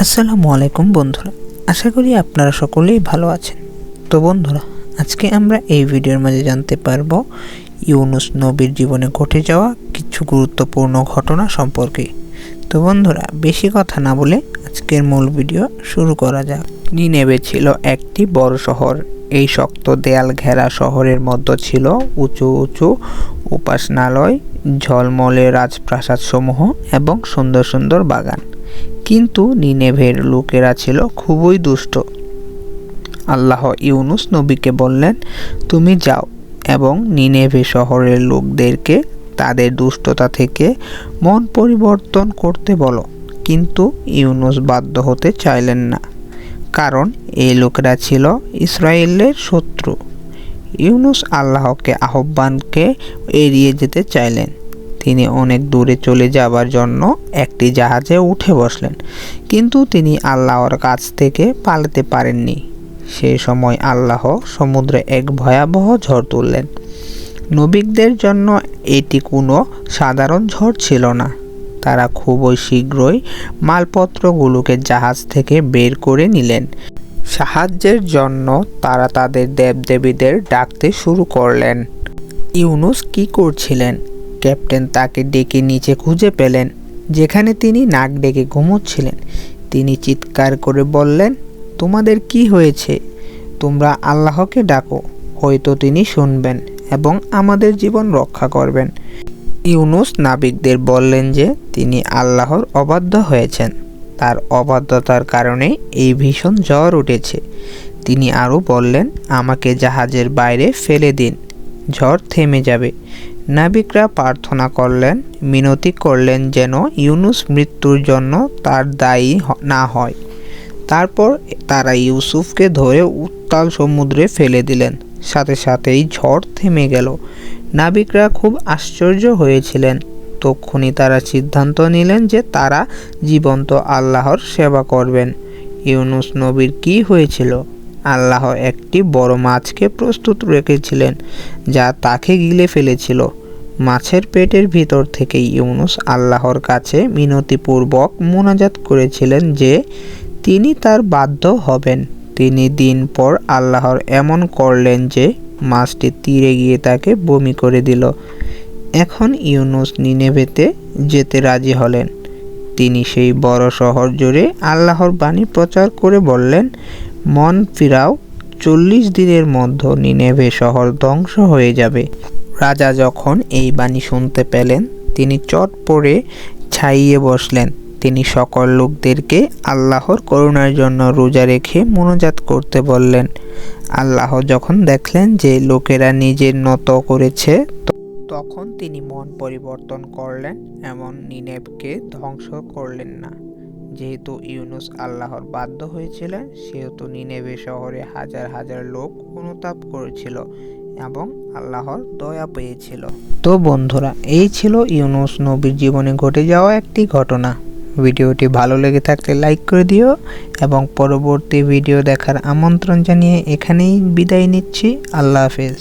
আসসালামু আলাইকুম বন্ধুরা, আশা করি আপনারা সকলেই ভালো আছেন। তো বন্ধুরা, আজকে আমরা এই ভিডিওর মাঝে জানতে পারব ইউনুস নবীর জীবনে ঘটে যাওয়া কিছু গুরুত্বপূর্ণ ঘটনা সম্পর্কে। তো বন্ধুরা, বেশি কথা না বলে আজকের মূল ভিডিও শুরু করা যাক। নিনেবে ছিল একটি বড় শহর, এই শক্ত দেয়াল ঘেরা শহরের মধ্যে ছিল উঁচু উঁচু উপাসনালয়, ঝলমলে রাজপ্রাসাদ সমূহ এবং সুন্দর সুন্দর বাগান। কিন্তু নিনেভের লোকেরা ছিল খুবই দুষ্ট। আল্লাহ ইউনুস নবীকে বললেন, তুমি যাও এবং নিনেভে শহরের লোকদেরকে তাদের দুষ্টতা থেকে মন পরিবর্তন করতে বলো। কিন্তু ইউনুস বাধ্য হতে চাইলেন না, কারণ এই লোকেরা ছিল ইসরায়েলের শত্রু। ইউনুস আল্লাহকে আহ্বানকে এড়িয়ে যেতে চাইলেন। তিনি অনেক দূরে চলে যাবার জন্য একটি জাহাজে উঠে বসলেন। কিন্তু তিনি আল্লাহর কাছ থেকে পালাতে পারেননি। সে সময় আল্লাহ সমুদ্রে এক ভয়াবহ ঝড় তুললেন। নবিকদের জন্য এটি কোনো সাধারণ ঝড় ছিল না। তারা খুবই শীঘ্রই মালপত্রগুলোকে জাহাজ থেকে বের করে নিলেন। সাহায্যের জন্য তারা তাদের দেবদেবীদের ডাকতে শুরু করলেন। ইউনুস কি করছিলেন? ক্যাপ্টেন তাকে ডেকে নিচে খুঁজে পেলেন, যেখানে তিনি নাক ডেকে ঘুমোচ্ছিলেন। তিনি চিৎকার করে বললেন, তোমাদের কি হয়েছে? তোমরা আল্লাহকে ডাকো, হয়তো তিনি শুনবেন এবং আমাদের জীবন রক্ষা করবেন। ইউনুস নাবিকদের বললেন যে, তিনি আল্লাহর অবাধ্য হয়েছেন। তার অবাধ্যতার কারণে এই ভীষণ জ্বর উঠেছে। তিনি আরও বললেন, আমাকে জাহাজের বাইরে ফেলে দিন, ঝড় থেমে যাবে। নাবিকরা প্রার্থনা করলেন, মিনতি করলেন যেন ইউনুস মৃত্যুর জন্য তার দায়ী না হয়। তারপর তারা ইউসুফকে ধরে উত্তাল সমুদ্রে ফেলে দিলেন। সাথে সাথেই ঝড় থেমে গেল। নাবিকরা খুব আশ্চর্য হয়েছিলেন। তক্ষুনি তারা সিদ্ধান্ত নিলেন যে তারা জীবন্ত আল্লাহর সেবা করবেন। ইউনুস নবীর কি হয়েছিল? আল্লাহ একটি বড় মাছকে প্রস্তুত রেখেছিলেন, যা তাকে গিলে ফেলেছিল। মাছের পেটের ভিতর থেকে ইউনুস আল্লাহর কাছে মিনতিপূর্বক মোনাজাত করেছিলেন যে, তিনি তার বাধ্য হবেন। তিনি দিন পর আল্লাহর এমন করলেন যে, মাছটি তীরে গিয়ে তাকে বমি করে দিল। এখন ইউনুস নিনেভেতে যেতে রাজি হলেন। তিনি সেই বড় শহর জুড়ে আল্লাহর বাণী প্রচার করে বললেন মন ফিরাও, চল্লিশ দিনের মধ্যে নিনেভে শহর ধ্বংস হয়ে যাবে। রাজা যখন এই বাণী শুনতে পেলেন, তিনি চট পড়ে ছাইয়ে বসলেন। তিনি সকল লোকদেরকে আল্লাহর করুণার জন্য রোজা রেখে মনোজাত করতে বললেন। আল্লাহ যখন দেখলেন যে লোকেরা নিজের নত করেছে তখন তিনি মন পরিবর্তন করলেন, এমন নিনেবকে ধ্বংস করলেন না। যেহেতু ইউনুস আল্লাহর বাধ্য হয়েছিলেন, সেহেতু নিনেবে শহরে হাজার হাজার লোক অনুতাপ করেছিল এবং আল্লাহর দয়া পেয়েছিল। তো বন্ধুরা, এই ছিল ইউনুস নবীর জীবনে ঘটে যাওয়া একটি ঘটনা। ভিডিওটি ভালো লেগে থাকলে লাইক করে দিও এবং পরবর্তী ভিডিও দেখার আমন্ত্রণ জানিয়ে এখানেই বিদায় নিচ্ছি। আল্লাহ হাফেজ।